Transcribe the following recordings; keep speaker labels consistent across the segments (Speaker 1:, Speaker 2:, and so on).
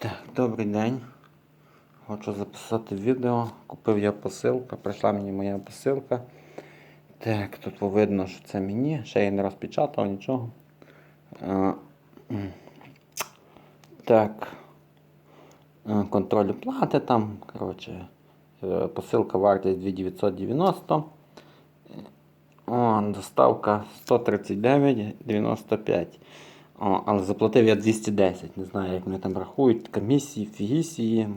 Speaker 1: Так, добрий день. Хочу записати відео. Купив я посилку, прийшла мені моя посилка. Так, тут видно, що це мені. Ще я не розпечатав нічого. А, так. Контроль оплати там. Коротше, е, посилка вартість 2990. О, доставка 139,95. О, але заплатив я 210. Не знаю, як вони там рахують. Комісії, фігісії.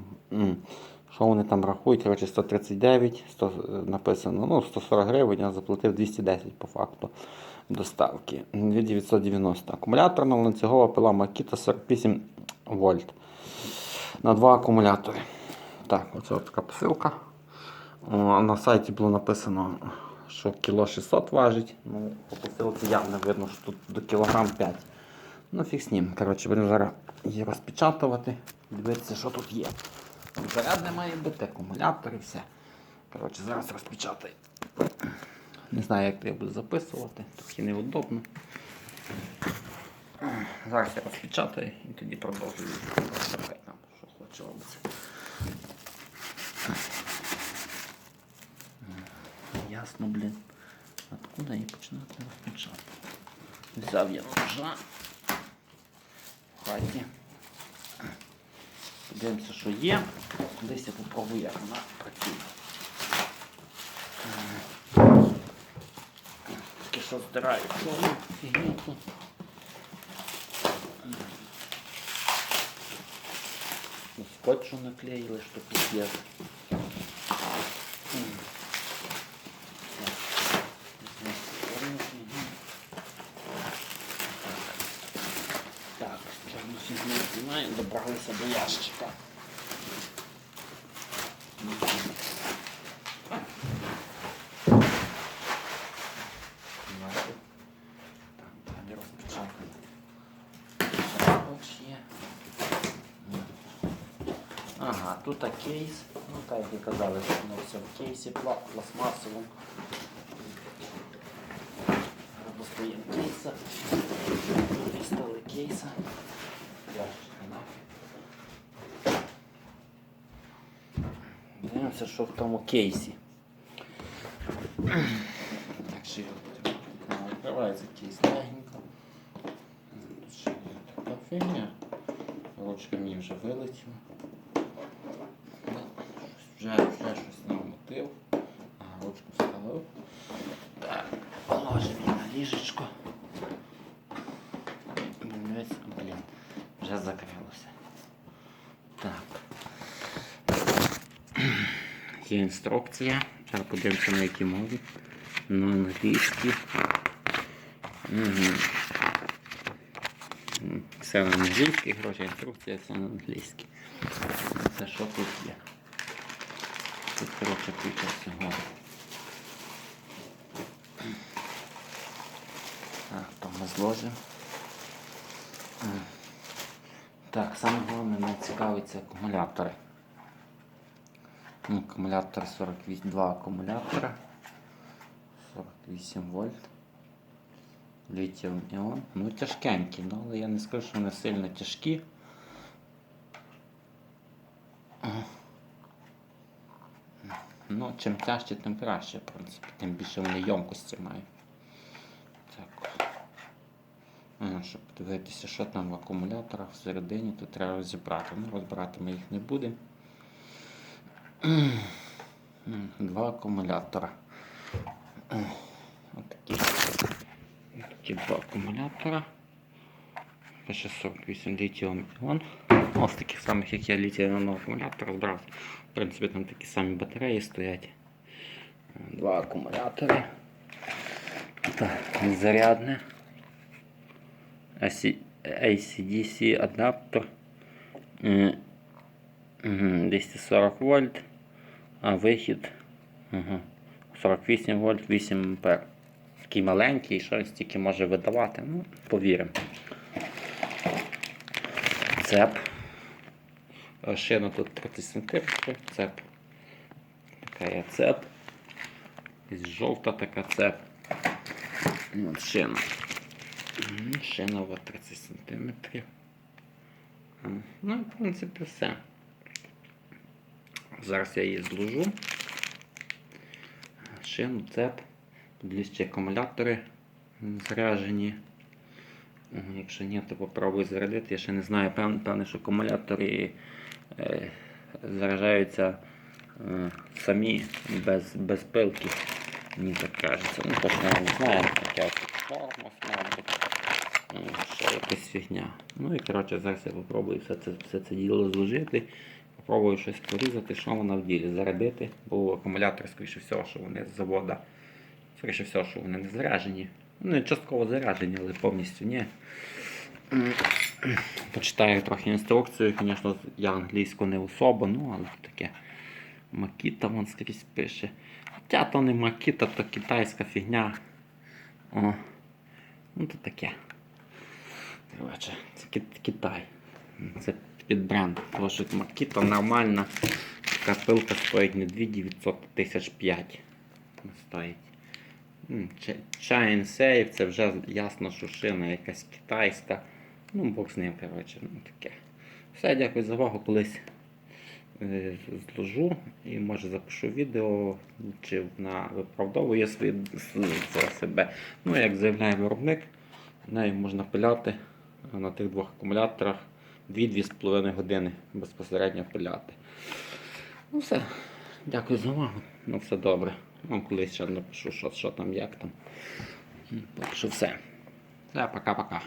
Speaker 1: Що вони там рахують? Коротше, 139, 100, е, написано, ну, 140 гривень, я заплатив 210 по факту доставки. 2990. Акумуляторна ланцюгова пила Makita 48 вольт. На два акумулятори. Так, оце така посилка. О, на сайті було написано, що кіло 600 важить. Ну, по посилці явно видно, що тут до кілограм 5. Ну, фіг з ним. Коротше, будемо зараз її розпечатувати, дивитися, що тут є. Зарядне має бути, акумулятор і все. Коротше, зараз розпечатаю. Не знаю, як я буду записувати, трохи неудобно. Зараз я розпечатаю і тоді продовжую. Хай там, що хоче робиться. Ясно, блін. Откуда я починати розпечатати? Взяв я ножа. Хаті. Подивимося, що є. Десь я попробую, як вона працює. Таке що здираю чорну фігню Скотчу наклеїли, що тут є. Так, знімаємо, добралися до ящика. Ага, тут кейс. Ну так як і казали, що воно все в кейсі пла- пластмасовому. Достаємо кейса. Дістали кейса. Дивимося, що в тому кейсі. Так що його будемо. Відкривається кейс легенько. Тут ще є така фігня. Ручка мені вже вилетіла. Ну, Вже, вже щось намотив. Ручку вставив. Так, положив її на ліжечко. Дивись, Блін, вже закрилося. Так. Є інструкція. Зараз подивимося на якій мові. На англійській. Угу. Все на англійській, коротше, інструкція все на англійській. Це що тут є? Тут, коротше, куча всього. Так, то ми зложимо. Так, саме головне мене цікавить це акумулятори. Ну, Акумулятор 48, два акумулятора. 48 вольт. Літіум іон. Ну тяжкенькі, ну, але я не скажу, що вони сильно тяжкі. Ну, чим тяжче, тим краще, в принципі. Тим більше вони йомкості мають. Так. А, щоб подивитися, що там в акумуляторах всередині, то треба розібрати. Ну, розбирати ми їх не будемо. Два акумулятора. Отакі. Такі два акумулятора. Пише 48 літіум іон. Ось таких самих, як я літіум акумулятор розбрав. В принципі, там такі самі батареї стоять. Два акумулятори. Так, зарядне. AC ACDC адаптер. Е, 240 вольт. А вихід 48 вольт, 8 ампер. Такий маленький, щось тільки може видавати. Ну, повіримо. Цеп. Шина тут 30 см. Цеп. Така є цеп. Із жовта така цеп. От шина. От 30 см. Ну, і, в принципі, все. Зараз я її зложу. Шину, цеп. Ще акумулятори м, заряджені. Якщо ні, то попробую зарядити. Я ще не знаю, певне, що акумулятори е, заряджаються е, самі без, без пилки. Мені так кажеться. Ну, точно я не знаю, таке ось тормоз, мабуть. Ще якась фігня. Ну і коротше, зараз я попробую все це, все це діло зложити. Попробую щось порізати, що воно в ділі. Зарядити, бо акумулятор, скоріше всього, що вони з завода. Скоріше всього, що вони не заряджені. Ну, частково заряджені, але повністю ні. Почитаю трохи інструкцію, звісно, я англійську не особо, ну але таке. Макіта вон скрізь пише. Хоча то не Макіта, то китайська фігня. О. Ну то таке. Коротше, це Китай. Це під бренд. Тому що Макіта нормальна. Така стоїть не 2900, а 1005. Стоїть. М, Ч- Chain Safe, це вже ясно, що шина якась китайська. Ну, Бог з ним, коротше, ну таке. Все, дякую за увагу. Колись е, зложу і може запишу відео, чи вона виправдовує свої себе. Ну, як заявляє виробник, нею можна пиляти на тих двох акумуляторах 2-2,5 години безпосередньо пиляти. Ну все, дякую за увагу. Ну все добре. Вам колись ще напишу, що, що там, як там. Так що все. Все, пока-пока.